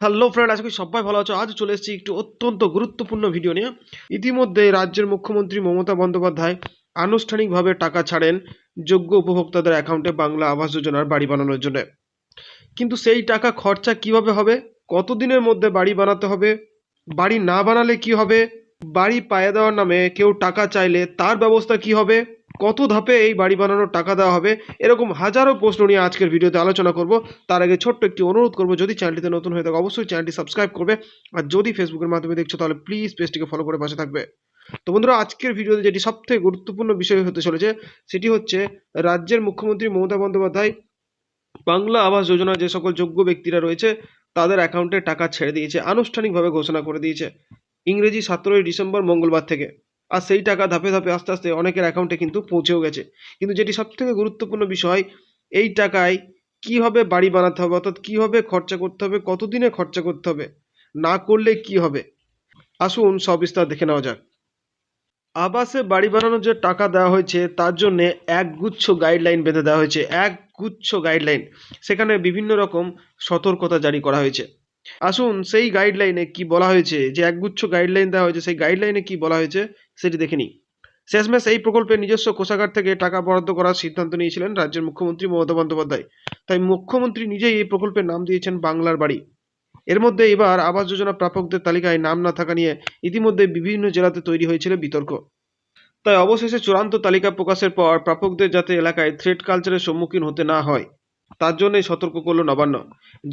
Hello friend আজকে সবাই ভালো আছো। আজ চলে এসেছি একটু অত্যন্ত গুরুত্বপূর্ণ ভিডিও নিয়ে। ইতিমধ্যে রাজ্যের মুখ্যমন্ত্রী মমতা বন্দ্যোপাধ্যায় আনুষ্ঠানিকভাবে টাকা ছাড়েন যোগ্য উপভোক্তাদের অ্যাকাউন্টে বাংলা আবাস যোজনার বাড়ি বানানোর জন্য। কিন্তু সেই টাকা খরচা কীভাবে হবে? কতদিনের মধ্যে বাড়ি বানাতে হবে? বাড়ি না বানালে কি হবে? বাড়ি পায়ে দেওয়ার নামে কেউ টাকা চাইলে তার ব্যবস্থা কি হবে? কত ধাপে এই বাড়ি বানানোর টাকা দেওয়া হবে, এরকম হাজারো প্রশ্ন নিয়ে আজকের ভিডিওতে আলোচনা করব। তার আগে ছোট্ট একটি অনুরোধ করব, যদি চ্যানেলটিতে নতুন হয়ে থাকে, অবশ্যই চ্যানেলটি সাবস্ক্রাইব করবে। আর যদি ফেসবুকের মাধ্যমে দেখছ, তাহলে প্লিজ পেজটিকে ফলো করে পাশে থাকবে। তো বন্ধুরা, আজকের ভিডিওতে যেটি সবথেকে গুরুত্বপূর্ণ বিষয় হতে চলেছে, সেটি হচ্ছে রাজ্যের মুখ্যমন্ত্রী মমতা বন্দ্যোপাধ্যায় বাংলা আবাস যোজনা যে সকল যোগ্য ব্যক্তিরা রয়েছে, তাদের অ্যাকাউন্টে টাকা ছেড়ে দিয়েছে, আনুষ্ঠানিকভাবে ঘোষণা করে দিয়েছে। ইংরেজি সতেরোই ডিসেম্বর মঙ্গলবার থেকে। আর সেই টাকা ধাপে ধাপে আস্তে আস্তে অনেকের অ্যাকাউন্টে কিন্তু পৌঁছেও গেছে। কিন্তু যেটি সবথেকে গুরুত্বপূর্ণ বিষয়, এই টাকায় কীভাবে বাড়ি বানাতে হবে, অর্থাৎ কীভাবে খরচা করতে হবে, কতদিনে খরচা করতে হবে, না করলে কি হবে? আসুন সবিস্তার দেখে নেওয়া যাক। আবাসে বাড়ি বানানোর যে টাকা দেওয়া হয়েছে, তার জন্য একগুচ্ছ গাইডলাইন বেঁধে দেওয়া হয়েছে, একগুচ্ছ গাইডলাইন সেখানে বিভিন্ন রকম সতর্কতা জারি করা হয়েছে। আসুন সেই গাইডলাইনে কি বলা হয়েছে, যে একগুচ্ছ গাইডলাইন দেওয়া হয়েছে, সেই গাইডলাইনে কি বলা হয়েছে সেটি দেখে নিই। শেষমেশ এই প্রকল্পে নিজস্ব কোষাগার থেকে টাকা বরাদ্দ করার সিদ্ধান্ত নিয়েছিলেন রাজ্যের মুখ্যমন্ত্রী মমতা বন্দ্যোপাধ্যায়। তাই মুখ্যমন্ত্রী নিজেই এই প্রকল্পের নাম দিয়েছেন বাংলার বাড়ি। এর মধ্যে এবার আবাস যোজনা প্রাপকদের তালিকায় নাম না থাকা নিয়ে ইতিমধ্যে বিভিন্ন জেলাতে তৈরি হয়েছিল বিতর্ক। তাই অবশেষে চূড়ান্ত তালিকা প্রকাশের পর প্রাপকদের যাতে এলাকায় থ্রেড কালচারের সম্মুখীন হতে না হয় তার জন্যই সতর্ক করল নবান্ন।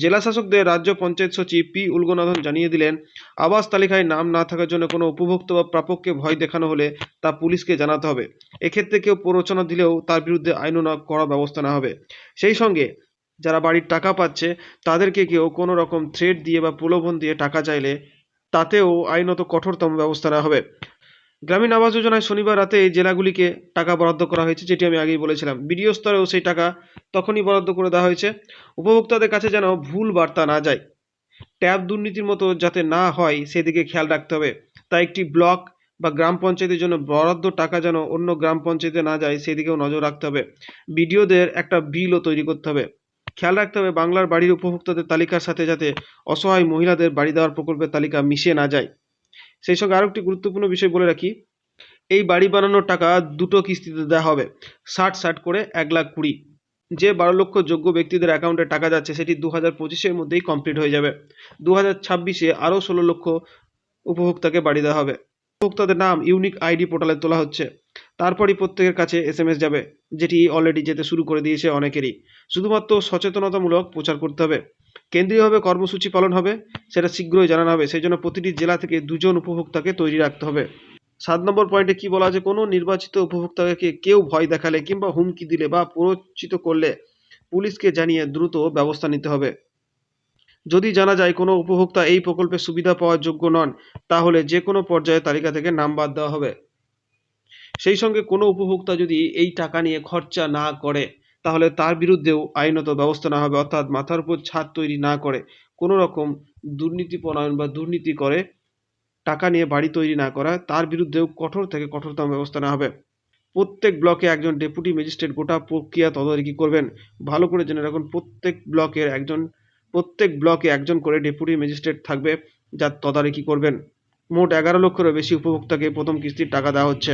জেলা শাসকদের রাজ্য পঞ্চায়েত সচিব পি উলগনাথন জানিয়ে দিলেন, আবাস তালিকায় নাম না থাকার জন্য কোনো উপভোক্তা বা প্রাপককে ভয় দেখানো হলে তা পুলিশকে জানাতে হবে। এক্ষেত্রে কেউ প্ররোচনা দিলেও তার বিরুদ্ধে আইনও করা ব্যবস্থা না হবে। সেই সঙ্গে যারা বাড়ির টাকা পাচ্ছে, তাদেরকে কেউ কোনো রকম থ্রেড দিয়ে বা প্রলোভন দিয়ে টাকা চাইলে তাতেও আইনত কঠোরতম ব্যবস্থা নেওয়া হবে। গ্রামীণ আবাস যোজনায় শনিবার রাতে এই জেলাগুলিকে টাকা বরাদ্দ করা হয়েছে, যেটি আমি আগেই বলেছিলাম। বিডিও স্তরেও সেই টাকা তখনই বরাদ্দ করে দেওয়া হয়েছে। উপভোক্তাদের কাছে যেন ভুল বার্তা না যায়, ট্যাব দুর্নীতির মতো যাতে না হয়, সেদিকে খেয়াল রাখতে হবে। তাই একটি ব্লক বা গ্রাম পঞ্চায়েতের জন্য বরাদ্দ টাকা যেন অন্য গ্রাম পঞ্চায়েতে না যায়, সেদিকেও নজর রাখতে হবে। বিডিওদের একটা বিলও তৈরি করতে হবে। খেয়াল রাখতে হবে, বাংলার বাড়ির উপভোক্তাদের তালিকার সাথে যাতে অসহায় মহিলাদের বাড়ি দেওয়ার প্রকল্পের তালিকা মিশে না যায়। সেই সঙ্গে আরও একটি গুরুত্বপূর্ণ বিষয় বলে রাখি, এই বাড়ি বানানোর টাকা দুটো কিস্তিতে দেওয়া হবে, ষাট ষাট করে এক লাখ কুড়ি। যে বারো লক্ষ যোগ্য ব্যক্তিদের অ্যাকাউন্টে টাকা যাচ্ছে, সেটি দু হাজার পঁচিশের মধ্যেই কমপ্লিট হয়ে যাবে। দু হাজার ছাব্বিশে আরও ষোলো লক্ষ উপভোক্তাকে বাড়ি দেওয়া হবে। উপভোক্তাদের নাম ইউনিক আইডি পোর্টালে তোলা হচ্ছে। তারপরই প্রত্যেকের কাছে এস এম এস যাবে, যেটি অলরেডি যেতে শুরু করে দিয়েছে অনেকেরই। শুধুমাত্র সচেতনতামূলক প্রচার করতে হবে। কেন্দ্রীয়ভাবে কর্মসূচি পালন হবে, সেটা শীঘ্রই জানানো হবে। সেই জন্য প্রতিটি জেলা থেকে দুজন উপভোক্তাকে তৈরি রাখতে হবে। সাত নম্বর পয়েন্টে কি বলা আছে? কোনো নির্বাচিত উপভোক্তাকে কেউ ভয় দেখালে কিংবা হুমকি দিলে বা প্ররোচিত করলে পুলিশকে জানিয়ে দ্রুত ব্যবস্থা নিতে হবে। যদি জানা যায় কোনো উপভোক্তা এই প্রকল্পের সুবিধা পাওয়ার যোগ্য নন, তাহলে যে কোনো পর্যায়ে তালিকা থেকে নাম বাদ দেওয়া হবে। সেই সঙ্গে কোনো উপভোক্তা যদি এই টাকা নিয়ে খরচা না করে তাহলে তার বিরুদ্ধেও আইনত ব্যবস্থা নেওয়া হবে, অর্থাৎ মাথার উপর ছাদ তৈরি না করে কোনো রকম দুর্নীতি পরায়ণ বা দুর্নীতি করে টাকা নিয়ে বাড়ি তৈরি না করা, তার বিরুদ্ধেও কঠোর থেকে কঠোরতম ব্যবস্থা নেওয়া হবে। প্রত্যেক ব্লকে একজন ডেপুটি ম্যাজিস্ট্রেট গোটা প্রক্রিয়া তদারকি করবেন। ভালো করে জেনে রাখুন, প্রত্যেক ব্লকের একজন, প্রত্যেক ব্লকে একজন করে ডেপুটি ম্যাজিস্ট্রেট থাকবে যা তদারকি করবেন। মোট এগারো লক্ষেরও বেশি উপভোক্তাকে প্রথম কিস্তির টাকা দেওয়া হচ্ছে।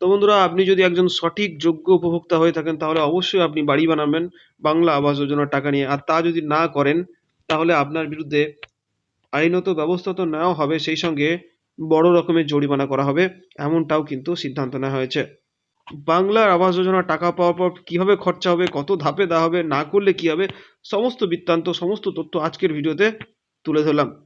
তো বন্ধুরা, আপনি যদি একজন সঠিক, যোগ্য উপভোক্তা হয়ে থাকেন, তাহলে অবশ্যই আপনি বাড়ি বানাবেন বাংলা আবাস যোজনার টাকা নিয়ে। আর তা যদি না করেন, তাহলে আপনার বিরুদ্ধে আইনত ব্যবস্থা তো নেওয়া হবে, সেই সঙ্গে বড় রকমের জরিমানা করা হবে, এমনটাও কিন্তু সিদ্ধান্ত নেওয়া হয়েছে। বাংলার আবাস যোজনার টাকা পাওয়ার পর কীভাবে খরচা হবে, কত ধাপে দেওয়া হবে, না করলে কী হবে, সমস্ত বৃত্তান্ত, সমস্ত তথ্য আজকের ভিডিওতে তুলে ধরলাম।